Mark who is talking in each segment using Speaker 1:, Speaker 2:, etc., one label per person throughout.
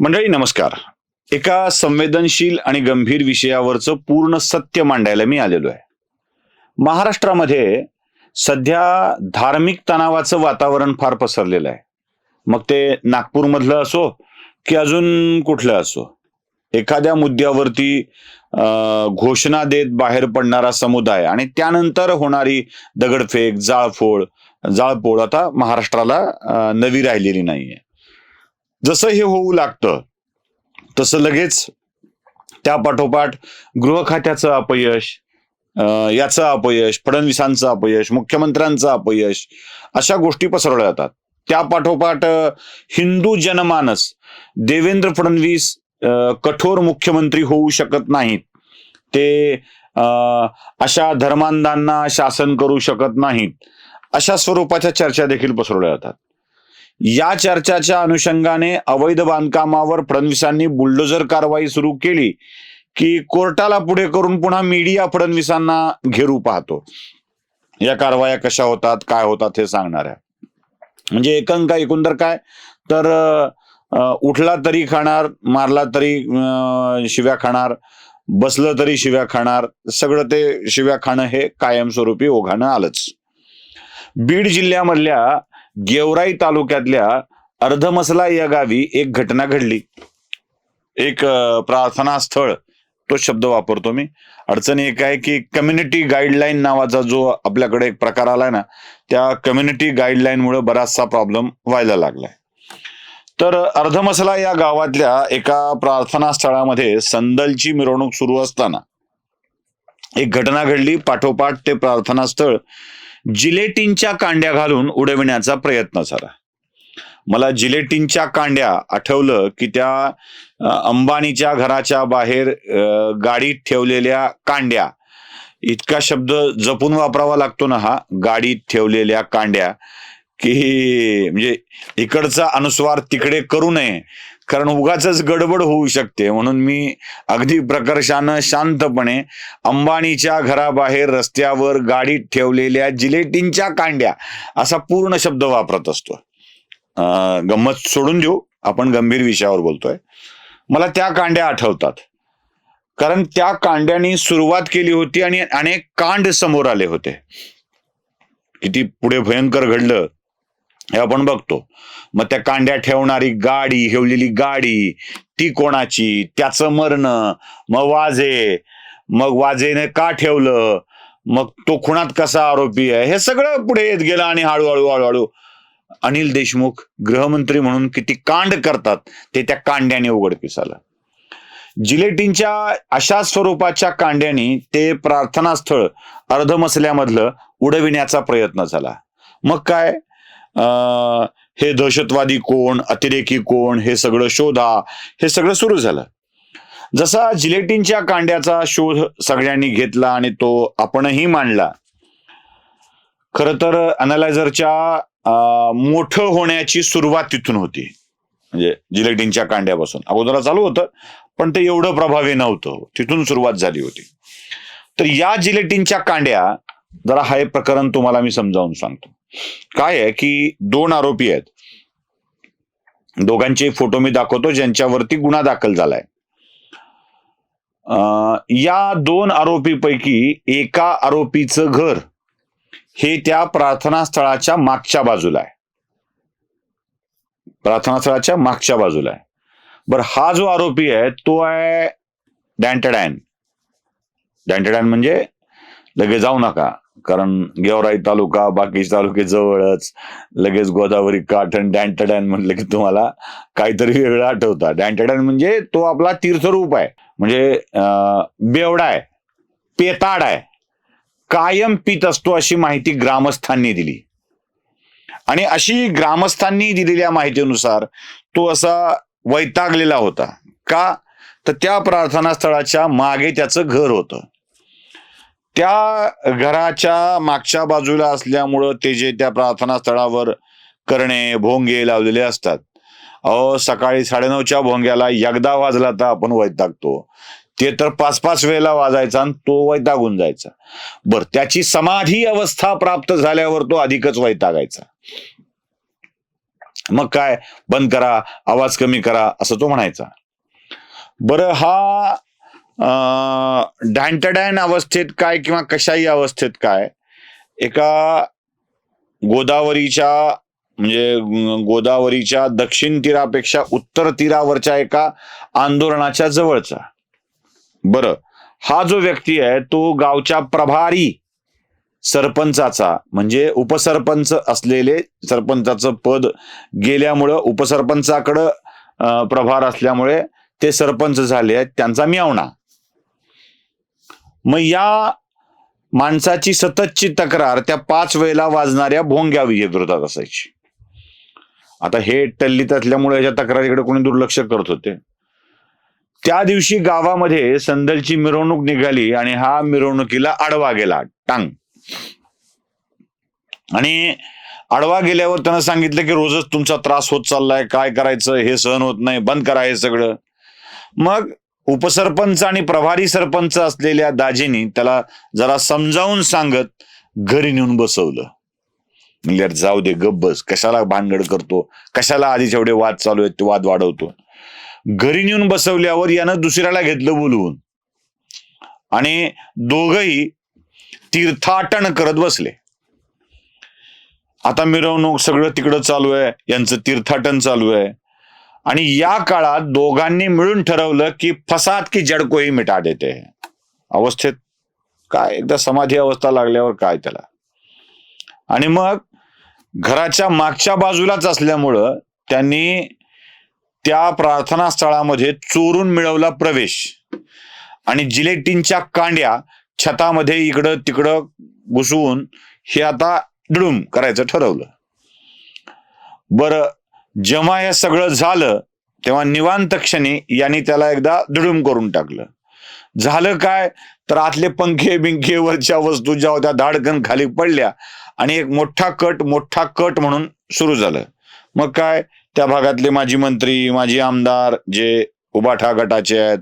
Speaker 1: मंडळी नमस्कार. एका संवेदनशील आणि गंभीर विषयावरचं पूर्ण सत्य मांडायला मी आलेलो आहे. महाराष्ट्रामध्ये सध्या धार्मिक तणावाचं वातावरण फार पसरलेलं आहे. मग ते नागपूरमधलं असो की अजून कुठलं असो. एखाद्या मुद्द्यावरती घोषणा देत बाहेर पडणारा समुदाय आणि त्यानंतर होणारी दगडफेक जाळफोळ जाळपोळ आता महाराष्ट्राला नवी राहिलेली नाहीये. जसं हे होऊ लागतं तसं लगेच त्या पाठोपाठ गृह खात्याचं अपयश याचं अपयश फडणवीसांचं अपयश मुख्यमंत्र्यांचं अपयश अशा गोष्टी पसरवल्या जातात. त्या पाठोपाठ हिंदू जनमानस देवेंद्र फडणवीस कठोर मुख्यमंत्री होऊ शकत नाहीत. ते अं, अशा धर्मांधांना शासन करू शकत नाहीत. अशा स्वरूपाच्या चर्चा देखील पसरवल्या जातात. या चर्चाच्या अनुषंगाने अवैध बांधकामावर फडणवीसांनी बुलडोजर कारवाई सुरू केली की कोर्टाला पुढे करून पुन्हा मीडिया फडणवीसांना घेरू पाहतो. या कारवाया कशा होतात काय होतात हे सांगणार आहे. म्हणजे एकंक एकंदर काय? तर उठला तरी खाणार मारला तरी शिव्या खाणार बसलं तरी शिव्या खाणार सगळं ते शिव्या खाणं हे कायमस्वरूपी ओघानं आलंच. बीड जिल्ह्यामधल्या गेवराई तालुक्यातल्या अर्धमसला या गावी एक घटना घडली. एक प्रार्थना स्थळ तो शब्द वापरतो मी. अडचण एक आहे की कम्युनिटी गाईडलाईन नावाचा जो आपल्याकडे एक प्रकार आलाय ना त्या कम्युनिटी गाईडलाईनमुळे बराचसा प्रॉब्लेम व्हायला लागलाय. तर अर्धमसला या गावातल्या एका प्रार्थना स्थळामध्ये संदलची मिरवणूक सुरू असताना एक घटना घडली. पाठोपाठ ते प्रार्थना स्थळ जिलेटिनच्या कांड्या घालून उडविण्याचा प्रयत्न झाला. मला जिलेटिनच्या कांड्या आठवलं की त्या अंबानीच्या घराच्या बाहेर गाडीत ठेवलेल्या कांड्या. इतका शब्द जपून वापरावा लागतो ना हा गाडीत ठेवलेल्या कांड्या. की म्हणजे इकडचा अनुस्वार तिकडे करू नये. कारण उगाच गडबड होऊ शकते. म्हणून मी अगदी प्रकर्षानं शांतपणे अंबानीच्या घराबाहेर रस्त्यावर गाडीत ठेवलेल्या जिलेटिनच्या कांड्या असा पूर्ण शब्द वापरत असतो. गंमत सोडून देऊ. आपण गंभीर विषयावर बोलतोय. मला त्या कांड्या आठवतात. कारण त्या कांड्यांनी सुरुवात केली होती आणि अनेक कांड समोर आले होते. किती पुढे भयंकर घडलं. हे आपण बघतो. मग त्या कांड्या ठेवणारी गाडी ठेवलेली गाडी ती कोणाची? त्याचं मरणं. मग वाजे मग वाजेने का ठेवलं? मग तो खुणात कसा आरोपी आहे? हे सगळं पुढे येत गेलं आणि हळूहळू हळूहळू अनिल देशमुख गृहमंत्री म्हणून किती कांड करतात ते त्या कांड्याने उघडकीस आलं जिलेटिनच्या अशा स्वरूपाच्या कांड्याने ते प्रार्थनास्थळ अर्धमसल्यामधलं उडविण्याचा प्रयत्न झाला. मग काय? हे दहशतवादी कोण अतिरेकी कोण हे सगळं शोधा हे सगळं सुरू झालं. जसा जिलेटिनच्या कांड्याचा शोध सगळ्यांनी घेतला आणि तो आपणही मांडला खर तर अनालायझरच्या मोठं होण्याची सुरुवात तिथून होती. म्हणजे जिलेटिनच्या कांड्यापासून. अगोदर चालू होतं पण ते एवढं प्रभावी नव्हतं. तिथून सुरुवात झाली होती. तर या जिलेटिनच्या कांड्या जरा हा एक प्रकरण तुम्हाला मी समजावून सांगतो. काय आहे की दोन आरोपी आहेत. दोघांचे फोटो मी दाखवतो ज्यांच्यावरती गुन्हा दाखल झालाय. अं, या दोन आरोपीपैकी एका आरोपीचं घर हे त्या प्रार्थना स्थळाच्या मागच्या बाजूला आहे. प्रार्थना स्थळाच्या मागच्या बाजूला आहे. बर हा जो आरोपी आहे तो आहे डॅन्टडॅन. डॅन्टडॅन म्हणजे लगेच जाऊ नका. कारण गेवराई तालुका बाकी तालुके जवळच. लगेच गोदावरी काठ आणि डॅन्टडॅन म्हटलं की तुम्हाला काहीतरी वेगळं आठवतं. डॅन्टडॅन म्हणजे तो आपला तीर्थरूप आहे. म्हणजे बेवडा आहे पेताड आहे. कायम पित असतो अशी माहिती ग्रामस्थांनी दिली. आणि अशी ग्रामस्थांनी दिलेल्या माहितीनुसार तो असा वैतागलेला होता. का? तर त्या प्रार्थना स्थळाच्या मागे त्याचं घर होतं. त्या घराच्या मागच्या बाजूला असल्यामुळं ते जे त्या प्रार्थना स्थळावर करणे भोंगे लावलेले असतात. अहो सकाळी साडेनऊच्या भोंग्याला एकदा वाजला तर आपण वैतागतो. ते तर पाच पाच वेळेला वाजायचा आणि तो वैतागून जायचा. बर त्याची समाधी अवस्था प्राप्त झाल्यावर तो अधिकच वैतागायचा. मग काय? बंद करा आवाज कमी करा असं तो म्हणायचा. बरं हा अं, अवस्थेत काय किंवा कशाही अवस्थेत काय? एका गोदावरीच्या म्हणजे गोदावरीच्या दक्षिण तीरापेक्षा उत्तर तीरावरच्या एका आंदोलनाच्या जवळचा. बर हा जो व्यक्ती आहे तो गावच्या प्रभारी सरपंचाचा म्हणजे उपसरपंच असलेले सरपंचाचं पद गेल्यामुळं उपसरपंचाकडं प्रभार असल्यामुळे ते सरपंच झाले आहेत त्यांचा मियावणा. मग या माणसाची सततची तक्रार त्या पाच वेळेला वाजणाऱ्या भोंग्या विरोधात असायची. आता हे टल्लीत असल्यामुळे याच्या तक्रारीकडे कोणी दुर्लक्ष करत होते. त्या दिवशी गावामध्ये संदलची मिरवणूक निघाली आणि हा मिरवणुकीला आडवा गेला टांग. आणि आडवा गेल्यावर त्यानं सांगितलं की रोजच तुमचा त्रास होत चाललाय काय करायचं हे सहन होत नाही बंद करा हे सगळं. मग उपसरपंच आणि प्रभारी सरपंच असलेल्या दाजीनी त्याला जरा समजावून सांगत घरी नेऊन बसवलं. म्हणजे जाऊ दे गब्बस बस. कशाला भानगड करतो? कशाला आधी जेवढे वाद चालू आहेत ते वाद वाढवतो? घरी नेऊन बसवल्यावर यानं दुसऱ्याला घेतलं बोलवून. आणि दोघही तीर्थाटन करत बसले. आता मिरवणूक सगळं तिकडं चालू आहे. यांचं तीर्थाटन चालू आहे. आणि या काळात दोघांनी मिळून ठरवलं की फसाद की जडकोही मिटा देते. अवस्थेत काय? एकदा समाधी अवस्था लागल्यावर काय त्याला? आणि मग घराच्या मागच्या बाजूलाच असल्यामुळं त्यांनी त्या प्रार्थना स्थळामध्ये चोरून मिळवला प्रवेश. आणि जिलेटिनच्या कांड्या छतामध्ये इकडं तिकडं घुसवून हे आता दुडूम करायचं ठरवलं. बरं जेव्हा हे सगळं झालं तेव्हा निवांत क्षणी यांनी त्याला एकदा दुडूम करून टाकलं. झालं काय? तर आतले पंखे बिंखे वरच्या वस्तू ज्या होत्या धाडकन खाली पडल्या आणि एक मोठा कट मोठा कट म्हणून सुरू झालं. मग काय? त्या भागातले माजी मंत्री माजी आमदार जे उबाठा गटाचे आहेत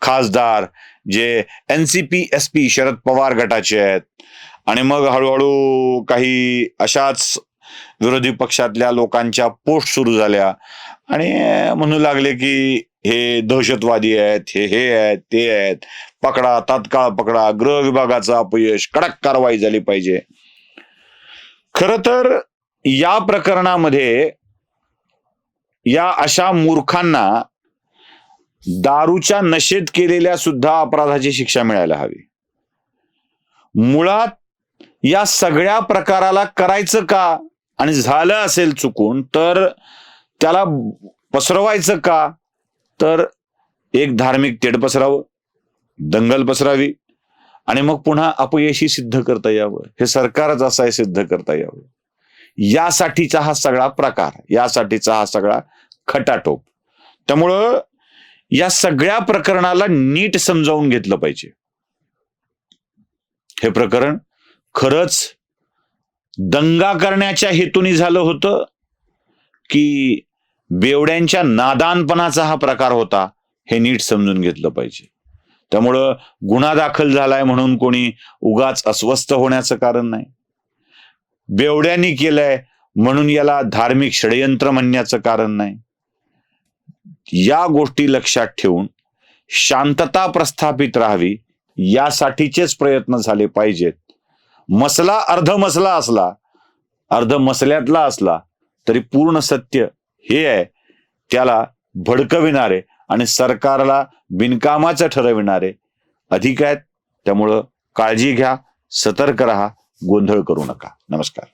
Speaker 1: खासदार जे N C P S P Sharad Pawar गटाचे आहेत आणि मग हळूहळू काही अशाच विरोधी पक्षातल्या लोकांच्या पोस्ट सुरू झाल्या. आणि म्हणू लागले की हे दहशतवादी आहेत हे हे आहेत ते आहेत. पकडा तात्काळ पकडा. गृह विभागाचं अपयश कडक कारवाई झाली पाहिजे. खर तर या प्रकरणामध्ये या अशा मूर्खांना दारूच्या नशेत केलेल्या सुद्धा अपराधाची शिक्षा मिळायला हवी. मुळात या सगळ्या प्रकाराला करायचं का? आणि झालं असेल चुकून तर त्याला पसरवायचं का? तर एक धार्मिक तेढ पसरावं दंगल पसरावी आणि मग पुन्हा अपयशी सिद्ध करता यावं. हे सरकारच असं आहे सिद्ध करता यावं. यासाठीचा हा सगळा प्रकार यासाठीचा हा सगळा खटाटोप. त्यामुळं या सगळ्या प्रकरणाला नीट समजावून घेतलं पाहिजे. हे प्रकरण खरंच दंगा करण्याच्या हेतूने झालं होतं की बेवड्यांच्या नादानपणाचा हा प्रकार होता हे नीट समजून घेतलं पाहिजे. त्यामुळं गुन्हा दाखल झालाय म्हणून कोणी उगाच अस्वस्थ होण्याचं कारण नाही. बेवड्यांनी केलंय म्हणून याला धार्मिक षडयंत्र म्हणण्याचं कारण नाही. या गोष्टी लक्षात ठेवून शांतता प्रस्थापित राहावी यासाठीचेच प्रयत्न झाले पाहिजेत. मसला अर्ध मसला असला अर्ध मसल्यातला असला तरी पूर्ण सत्य हे आहे. त्याला भडकविणारे आणि सरकारला बिनकामाचं ठरविणारे अधिक आहेत. त्यामुळं काळजी घ्या सतर्क राहा गोंधळ करू नका. नमस्कार.